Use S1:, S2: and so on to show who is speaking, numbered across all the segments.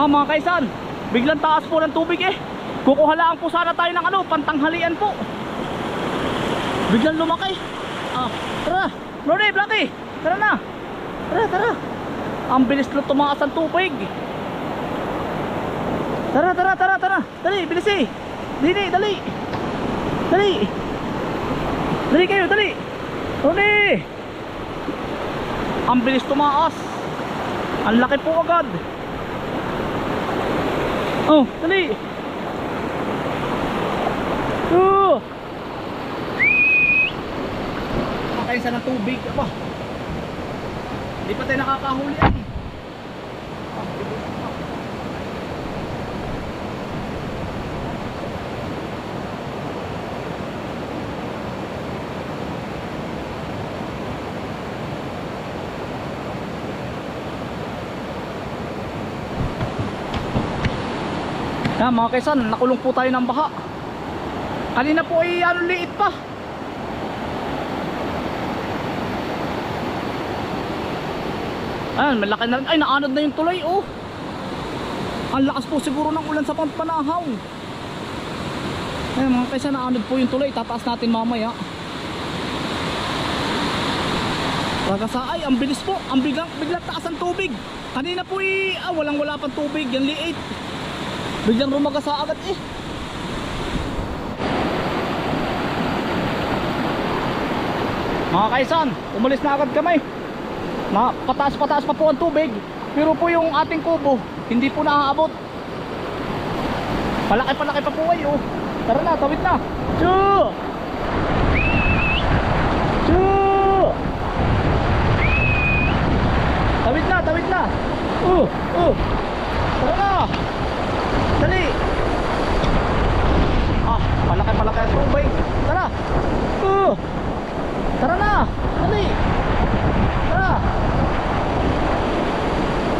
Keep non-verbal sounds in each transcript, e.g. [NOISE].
S1: Ah mga kaisan, biglang taas po ng tubig eh. Kukuha lang po sana tayo ng ano, pantanghalian po. Biglang lumaki. Ah, tara. Ronnie, Blackie, tara na. Tara, tara. Ang bilis na tumaas ang tubig. Tara, tara, tara, tara. Dali, bilis eh. Dali, dali. Dali. Dali kayo, dali. Ronnie. Ang bilis tumaas. Ang laki po agad. Oh, dali. Oh. Makaisa ng tubig. Aba. Hindi pa tayo nakakahuli yan eh. Yan mga kaisan, nakulong po tayo ng baha. Kanina po ay ano liit pa. Ayan, malaki na rin. Ay, naanod na yung tulay, oh. Ang lakas po siguro ng ulan sa pampanahaw. Ayan mga kaisan, naanod po yung tulay. Tataas natin mamaya. Ragasa, ay, ang bilis po. Ang biglang, biglang taas ang tubig. Kanina po eh, ah, walang wala pang tubig. Yan liit. Biglang rumagasa agad eh. Mga kaisan, umalis na agad kami. Na pataas-pataas pa po ang tubig. Pero po yung ating kubo, hindi po naaabot. Palaki-palaki pa po ay oh. Tara na, tawid na. Choo! Choo! Tawid na, tawid na. Uh, uh. Tara na. Dali. Ah, palaki-palaki ang tubig. Tara. Uh. Tara na. Dali. Tara.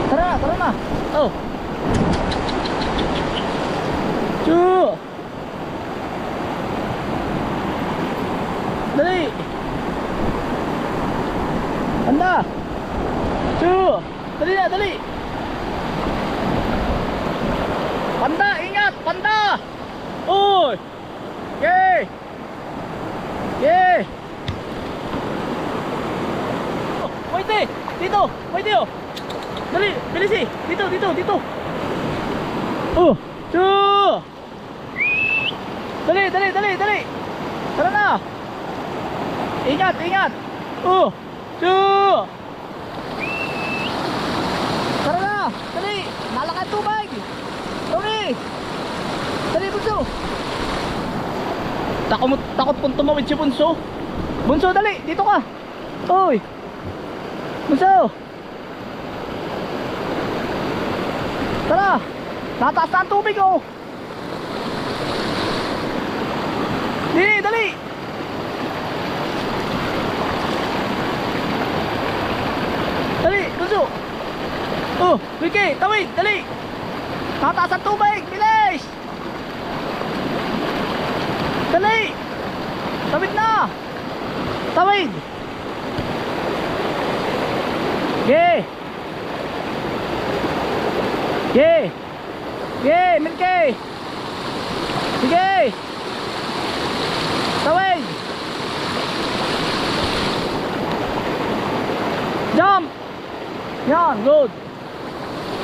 S1: Tara, tara na. Oh. Choo. Dali. Anda. Choo. Dali na, dali. Panda, ingat, panda. Uy. Yay. Yay. Oh, wait. Dito, wait eh. oh. Dali, bilis eh. Dito, dito, dito. Oh, chu. Dali, dali, dali, dali. Tara na. Ingat, ingat. Oh, chu. Tara na, dali. Nalakan tubig. Dali. Dali, bunso. Takot, takot pong tumawid si bunso. Bunso, dali. Dito ka. Uy. Bunso. Tara. Nataas na ang tubig, oh. Dali, dali. Dali, bunso. Oh, Ricky, tawid, dali. Tataas ang tubig. Dali. Tawid na. Tawid. Ge. Ge. Ge, Milky. Sige. Tawid. Jump. Yan, good.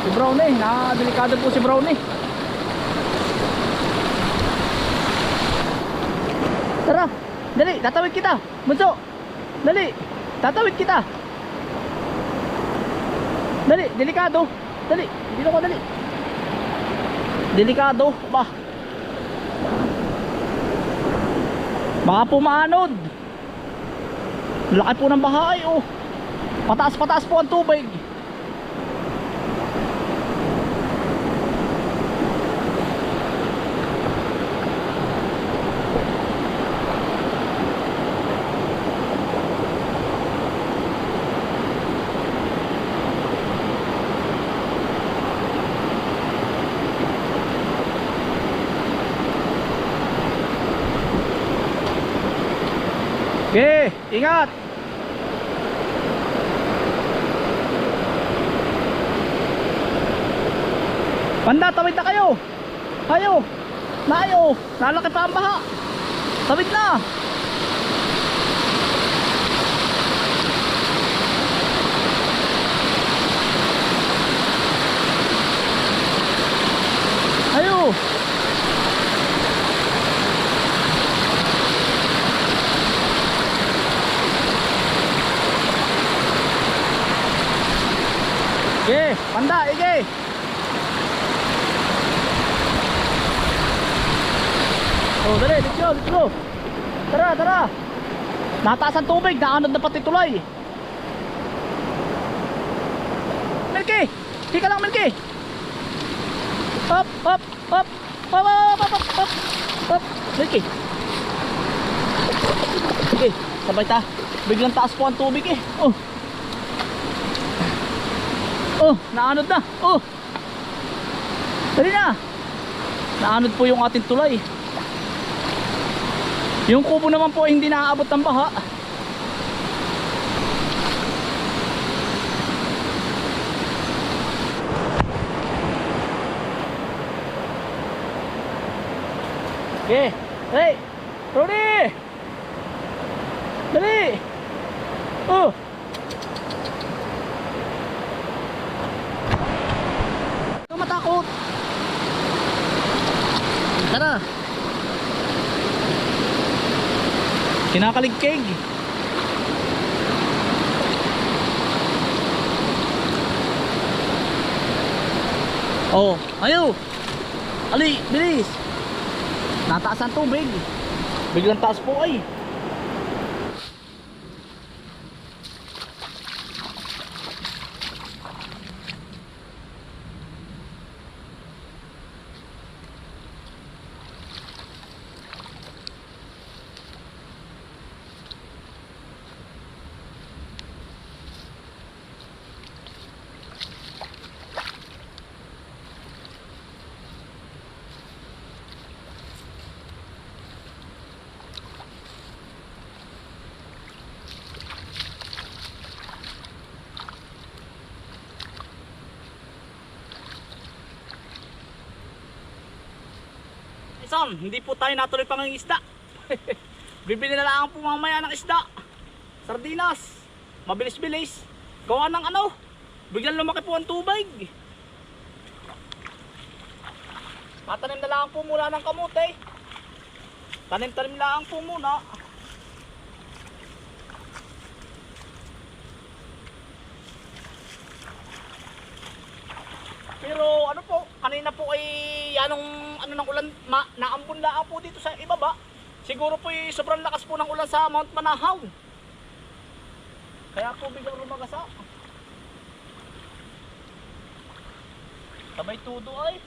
S1: Si Brownie, na-delikado po si Brownie. Tara, dali, tatawid kita. Bunso, dali, tatawid kita. Dali, delikado. Dali, dito ko dali. Delikado, ba? Baka pumanod. Laki po ng bahay, oh. Pataas-pataas po ang tubig. Okay, ingat. Panda, tawid na kayo. Kayo. Layo. Lalaki pa ang baha. Tawid na. Ayo. Ige, panda, ige. Oh, dali, let's go, let's go. Tara, tara. Nataas ang tubig, naanod na pati tulay. Milky! Hika lang, Milky! Hop, hop, hop! Hop, hop, hop, hop, hop! Hop! Milky! Okay, sabay ta. Biglang taas po ang tubig eh. Oh! Oh, naanod na. Oh! Dali na! Naanod po yung ating tulay. Yung kubo naman po hindi naaabot ng baha. Okay. Dali. Rudy! Dali! Oh! Huwag kang matakot. Tara. Kinakaligkig. Oh, ayo. Ali, bilis. Nataas ang tubig. Biglang taas po ay. Isang, hindi po tayo natuloy pang isda. [LAUGHS] Bibili na lang po mamaya ng isda. Sardinas. Mabilis-bilis. Gawa ng ano. Biglang lumaki po ang tubig. Matanim na lang po muna ng kamote. Tanim-tanim lang po muna. Pero ano po, kanina po ay anong ano ng ulan, ma, naambon lang po dito sa ibaba. Siguro po ay sobrang lakas po ng ulan sa Mount Manahaw. Kaya po biglang lumagasa. Sabay tudo ay.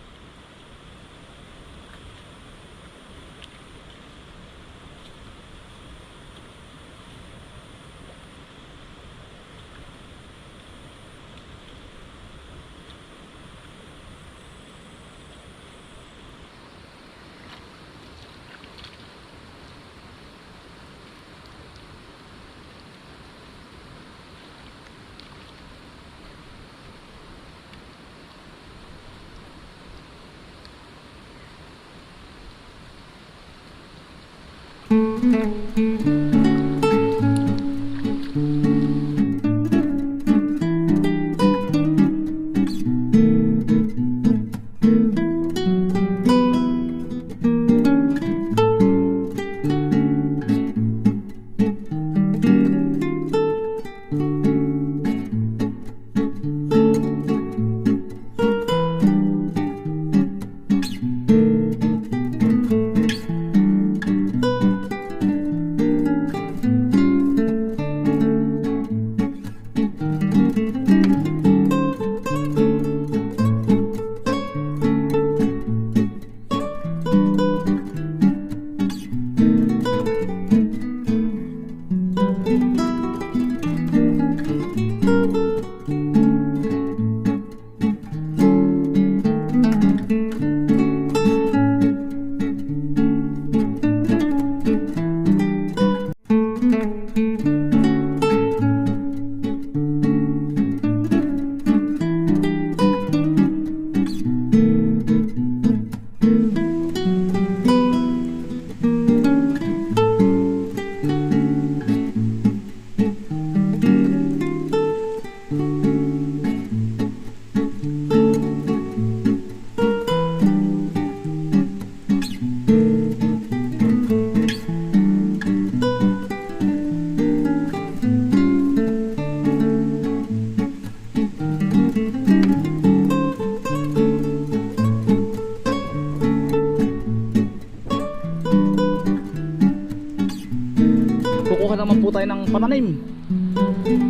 S1: Pananim.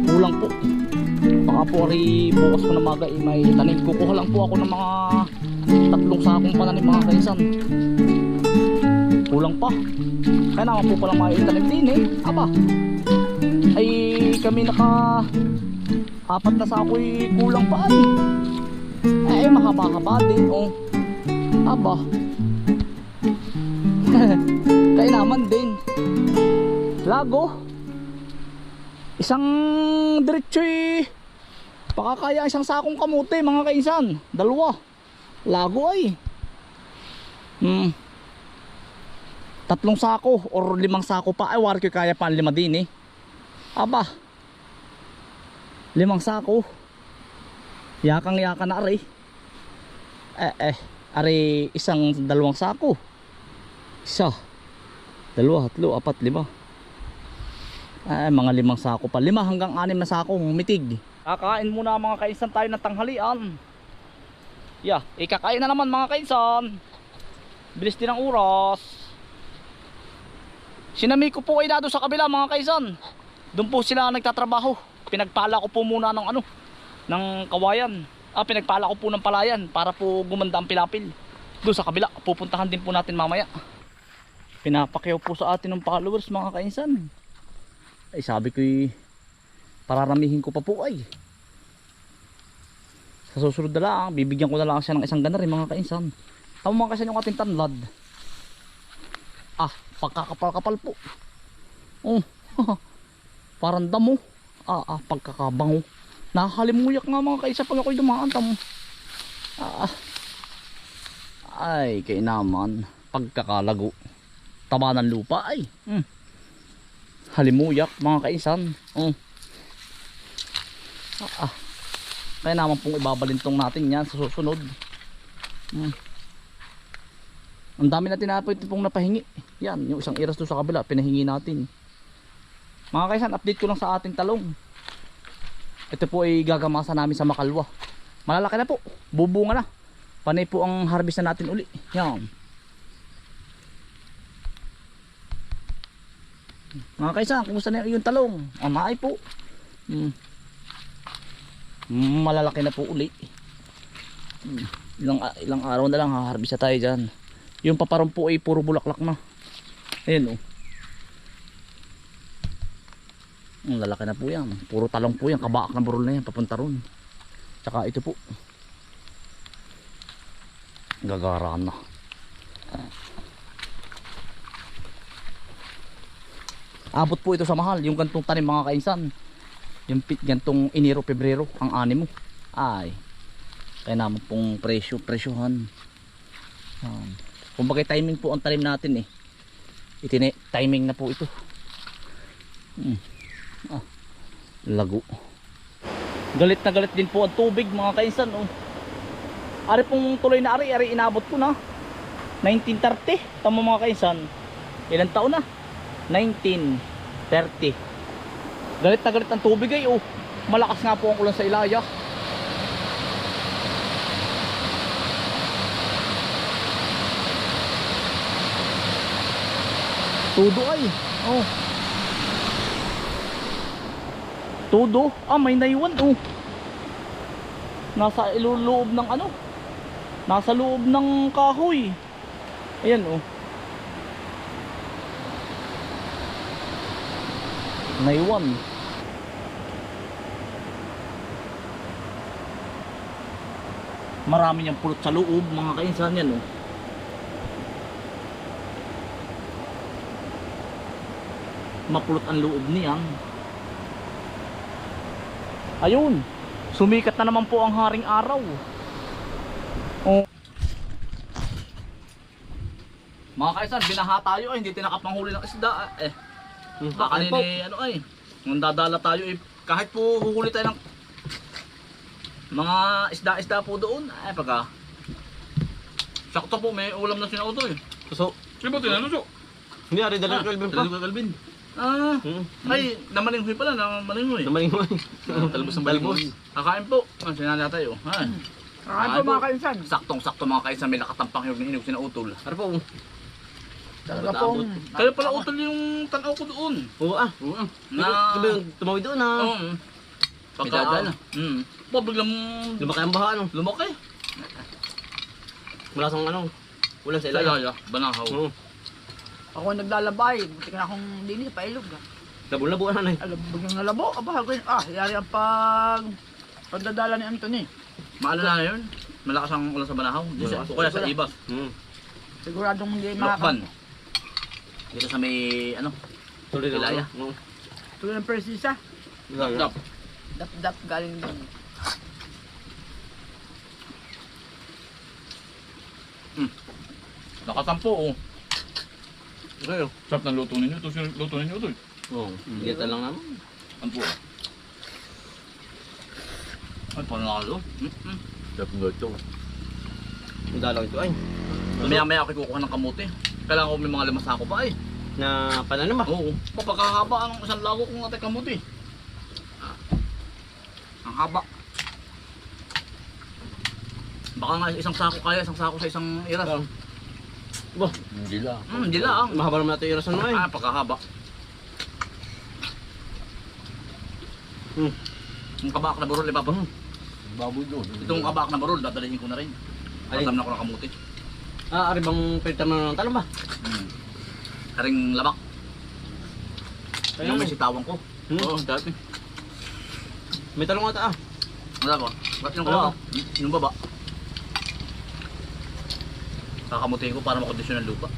S1: Kulang po. Baka po rin bukas ko na maga eh, may tanim. Kukuha lang po ako ng mga tatlong sakong pananim mga kaisan. Kulang pa. Kaya naman po pala may tanim din eh. Aba. Ay kami naka apat na sako eh, kulang pa ay. Eh mahaba-haba din oh. Aba. [LAUGHS] Kaya naman din. Lago. Isang diretso eh. Baka kaya isang sakong kamote mga kainsan. Dalawa. Lago ay. Hmm. Tatlong sako or limang sako pa. Ay, wari ko kaya pa lima din eh. Aba. Limang sako. Yakang yaka na ari. Eh eh. Ari isang dalawang sako. Isa. Dalawa, tatlo, apat, lima. Ay, mga limang sako pa. Lima hanggang anim na sakong mitig. Kakain muna mga kainsan tayo ng tanghalian. Yeah, ikakain na naman mga kainsan. Bilis din ang oras. Sinami ko po ay na doon sa kabila mga kaisan. Doon po sila nagtatrabaho. Pinagpala ko po muna ng ano, ng kawayan. Ah, pinagpala ko po ng palayan para po gumanda ang pilapil. Doon sa kabila, pupuntahan din po natin mamaya. Pinapakyaw po sa atin ng followers mga kainsan. Ay sabi ko pararamihin ko pa po ay. Sa susunod na lang, bibigyan ko na lang siya ng isang ganari mga kainsan. Tama mga kainsan yung ating tanlad. Ah, pagkakapal-kapal po. Oh, [LAUGHS] parang damo. Ah, ah, pagkakabango. Nakakalimuyak nga mga kaisa pag ako'y dumaan tamo. Ah, ah. ay, kay naman. Pagkakalago. Taba ng lupa ay. Hmm. Halimuyak mga kaisan. Oh. Ah, ah. Kaya naman pong ibabalintong natin yan sa susunod. Hmm. Ang dami na tinapoy ito pong napahingi. Yan, yung isang iras doon sa kabila, pinahingi natin. Mga kaisan, update ko lang sa ating talong. Ito po ay gagamasa namin sa Makalwa. Malalaki na po, bubunga na. Panay po ang harvest na natin uli. Yan. Mga kaisan, kumusta na yung talong? Amay po. Hmm. Mm, Malalaki na po uli. Hmm. Ilang, ilang araw na lang ha-harvest na tayo dyan. Yung paparong po ay puro bulaklak na. Ayan oh. Ang lalaki na po yan. Puro talong po yan. Kabaak na burol na yan. Papunta ron. Tsaka ito po. Gagara na. Abot po ito sa mahal. Yung gantong tanim mga kainsan. Yung pit gantong Enero, Pebrero. Ang ani mo. Ay. Kaya naman pong presyo. Presyohan. Um, kumbaga timing po ang tanim natin eh. Itine timing na po ito. Hmm. Ah, lago. Galit na galit din po ang tubig mga kainsan. Oh. Ari pong tuloy na ari, ari inabot ko na. 1930. Tama mga kainsan. Ilang taon na? 1930. Galit na galit ang tubig ay oh. Malakas nga po ang ulan sa Ilaya. Tudo ay. Oh. Tudo. Ah, may naiwan oh. Nasa iluloob ng ano? Nasa loob ng kahoy. Ayan oh. Naiwan. Marami niyang pulot sa loob mga kainsan yan oh. mapulot ang loob niyan. Ayun, sumikat na naman po ang haring araw. Oh. Mga kaisan, binaha tayo ay hindi tinakapanghuli ng isda eh. Baka
S2: Ano po?
S1: ni ano ay, nung dadala tayo eh, kahit po huhuli tayo ng mga isda-isda po doon, ay pagka sakto po may ulam na sinauto eh.
S2: So,
S3: Sino ba tinanong?
S2: hindi ari
S1: Ah,
S2: dala ko Alvin pa.
S3: Dalawa Calvin.
S1: Ah,
S2: Hmm.
S1: ay, namalinghoy pala, namalinghoy.
S2: Namaling mo. [LAUGHS]
S3: Talbos ng balbos.
S1: Kakain po. Ang sinala tayo. Ay.
S4: Kakain po mga kainsan.
S1: Saktong-sakto mga kainsan may nakatampang yung inog sinautol.
S2: Ari po. Talaga pong...
S1: Kaya pala utol yung tanaw ko doon.
S4: Oo ah.
S1: Oo.
S4: Na,
S1: Na...
S4: diba yung tumawid doon na
S1: Oo. Pagka...
S4: Bidadaan, ah.
S1: Hmm. Pa, biglang...
S4: lumaki ang baha ano.
S1: Lumaki.
S4: Wala sang ano. Ulan sa
S1: Sa
S4: ilalim.
S1: Banahaw.
S4: Oo.
S2: Ako naglalabay. Buti na akong dinis pa ilog. ah.
S4: Labo-labo na na eh.
S2: Alam, biglang nalabo. Aba, yun. Ah, yari ang pag... Pagdadala ni Anthony.
S1: Maalala na yun. Malakas ang ulan sa Banahaw.
S4: Malakas.
S1: O kaya sa Ibas.
S4: Hmm.
S2: Siguradong hindi
S1: Lokban. Dito sa may ano.
S4: Tuloy na
S1: Ilaya.
S4: ano.
S2: Tuloy ng persisa.
S1: Dap.
S2: Dap-dap galing doon.
S1: Nakatampo oh.
S4: Okay oh.
S1: Sarap ng luto ninyo. Ito yung luto ninyo ito.
S4: Oo. Gita lang naman.
S1: Ano po? Ay, panalo. Mm-mm. Sarap ng luto.
S4: Ang dalaw ito ay.
S1: Maya-maya ako kukuha ng kamote. Kailangan ko may mga limang sako pa eh.
S4: Na pananim ba?
S1: Oo. Papagkahaba ang isang lago kung natin kamote. Ah. Ang haba. Baka nga isang sako kaya, isang sako sa isang iras.
S4: Oo. Ba,
S1: Hindi lang. Hmm, hindi lang.
S4: mahaba naman natin irasan mo eh.
S1: Ah, pagkahaba.
S4: Hmm.
S1: Yung kabak na burol, ipapa.
S3: Baboy doon.
S1: Itong kabak na burol, dadalhin ko na rin.
S4: Alin?
S1: Alam na ko ng kamuti.
S4: Ah, ari bang pilitan mo ng talong ba?
S1: Hmm. Karing labak.
S4: Kaya
S1: Yung may sitawang ko.
S4: Hmm.
S1: Oo, dati.
S4: May talong ata ah.
S1: Wala ba? Ba't yung
S4: Oo.
S1: kabak? Yung baba. Kakamutin ko para makondisyon ng lupa.